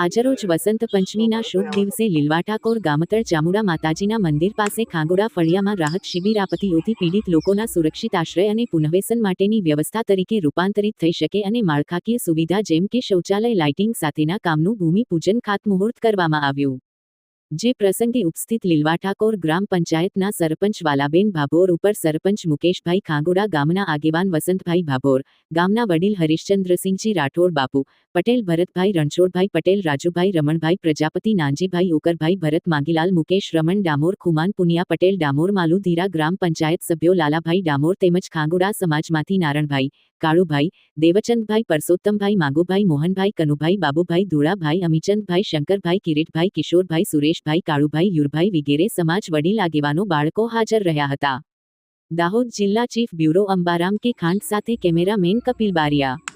આજરોજ વસંત પંચમીના શુભ દિવસે લીલવા ઠાકોર ગામતળ ચામુડા માતાજીના મંદિર પાસે ખાંગોડા ફળિયામાં રાહત શિબિર આપત્તિઓથી પીડિત લોકોના સુરક્ષિત આશ્રય અને પુનઃવસન માટેની વ્યવસ્થા તરીકે રૂપાંતરિત થઈ શકે અને માળખાકીય સુવિધા જેમ કે શૌચાલય, લાઇટિંગ સાથેના કામનું ભૂમિપૂજન ખાતમુહૂર્ત કરવામાં આવ્યું. જે પ્રસંગે ઉપસ્થિત લીલવા ઠાકોર ગ્રામ પંચાયતના સરપંચ વાલાબેન ભાભોર ઉપર સરપંચ મુકેશભાઈ ખાંગોડા ગામના આગેવાન વસંતભાઈ ભાભોર, ગામના વડીલ હરીશચંદ્રસિંહજી રાઠોડ બાપુ, પટેલ ભરતભાઈ રણછોડભાઈ પટેલ, રાજુભાઈ રમણભાઈ, પ્રજાપતિ નાનજીભાઈ ઓકરભાઈ ભરત માંગીલાલ, મુકેશ રમણ ડામોર, ખુમાન પુનિયા પટેલ ડામોર માલુધીરા ગ્રામ પંચાયત સભ્યો લાલાભાઈ ડામોર તેમજ ખાંગોડા સમાજમાંથી નારણભાઈ કાળુભાઈ, દેવચંદભાઈ, પરસોત્તમભાઈ, માગુભાઈ, મોહનભાઈ, કનુભાઈ, બાબુભાઈ, ધુળાભાઈ, અમીચંદભાઈ, શંકરભાઈ, કિરીટભાઈ, કિશોરભાઈ, સુરેશભાઈ, કાળુભાઈ, યુરભાઈ વિગેરે સમાજ વડીલ આગેવાનો બાળકો હાજર રહ્યા હતા. દાહોદ જિલ્લા ચીફ બ્યુરો અંબારામ કે ખાંડ સાથે કેમેરામેન કપિલ બારિયા.